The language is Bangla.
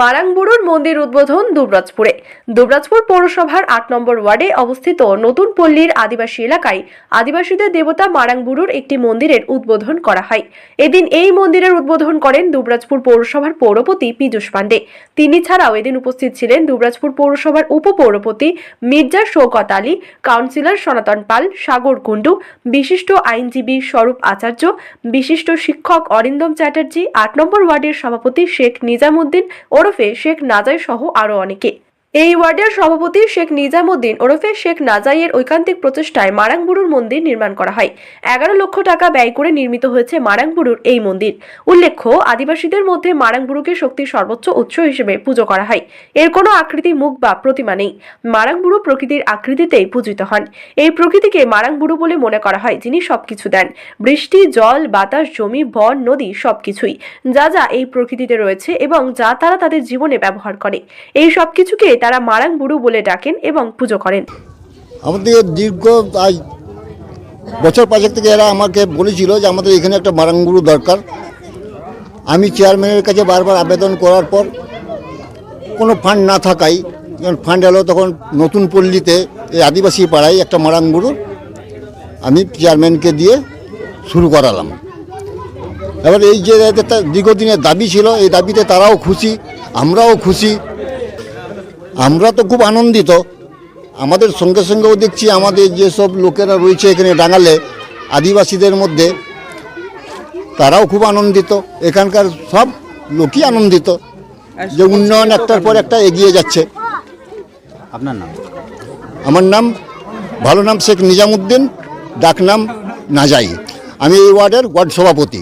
মারাংবুড়ুর মন্দির উদ্বোধন দুবরাজপুরে। দুবরাজপুর পৌরসভার আট নম্বর ওয়ার্ডে অবস্থিত নতুন পল্লীর আদিবাসী এলাকায় আদিবাসীদের দেবতা মারাংবুড়ুর একটি মন্দিরের উদ্বোধন করা হয়। এদিন এই মন্দিরের উদ্বোধন করেন দুবরাজপুর পৌরসভার পৌরপতি পীযূষ পাণ্ডে। তিনি ছাড়াও এদিন উপস্থিত ছিলেন দুবরাজপুর পৌরসভার উপপৌরপতি মির্জা শৌকত আলী, কাউন্সিলর সনাতন পাল, সাগর কুণ্ডু, বিশিষ্ট আইনজীবী স্বরূপ আচার্য, বিশিষ্ট শিক্ষক অরিন্দম চ্যাটার্জি, আট নম্বর ওয়ার্ডের সভাপতি শেখ নিজামুদ্দিন ওরফে শেখ নাজাই সহ আরও অনেকে। এই ওয়ার্ডের সভাপতি শেখ নিজামুদ্দিন ওরফে শেখ নাজাইয়ের ঐকান্তিক প্রচেষ্টায় মারাংবুরুর মন্দির নির্মাণ করা হয়। এগারো লক্ষ টাকা ব্যয় করে নির্মিত হয়েছে মারাংবুরুর এই মন্দির। উল্লেখ্য, আদিবাসীদের মধ্যে মারাংবুরুকে শক্তির সর্বোচ্চ উৎস হিসেবে পুজো করা হয়। এর কোনো আকৃতি, মুখ বা প্রতিমা নেই। মারাংবুরু প্রকৃতির আকৃতিতেই পূজিত হন। এই প্রকৃতিকে মারাংবুরু বলে মনে করা হয়, যিনি সবকিছু দেন। বৃষ্টি, জল, বাতাস, জমি, বন, নদী, সবকিছুই। যা যা এই প্রকৃতিতে রয়েছে এবং যা তারা তাদের জীবনে ব্যবহার করে। এই সবকিছুকে তারা মারাংবুড়ু বলে ডাকেন এবং পুজো করেন। আমাদের দীর্ঘ আজ বছর পাঁচেক থেকে এরা আমাকে বলেছিল যে আমাদের এখানে একটা মারাঙ্গুরু দরকার। আমি চেয়ারম্যানের কাছে বারবার আবেদন করার পর কোনো ফান্ড না থাকায় যখন ফান্ড এলো তখন নতুন পল্লীতে এই আদিবাসী পাড়ায় একটা মারাঙ্গুরু আমি চেয়ারম্যানকে দিয়ে শুরু করালাম। এবার এই যে দীর্ঘদিনের দাবি ছিল, এই দাবিতে তারাও খুশি, আমরাও খুশি। আমরা তো খুব আনন্দিত। আমাদের সঙ্গে সঙ্গেও দেখছি আমাদের যেসব লোকেরা রয়েছে এখানে ডাঙালে আদিবাসীদের মধ্যে তারাও খুব আনন্দিত। এখানকার সব লোকই আনন্দিত যে উন্নয়ন একটার পর একটা এগিয়ে যাচ্ছে। আপনার নাম? আমার নাম ভালো নাম শেখ নিজামুদ্দিন ডাক নাম নাজাই। আমি এই ওয়ার্ডের ওয়ার্ড সভাপতি।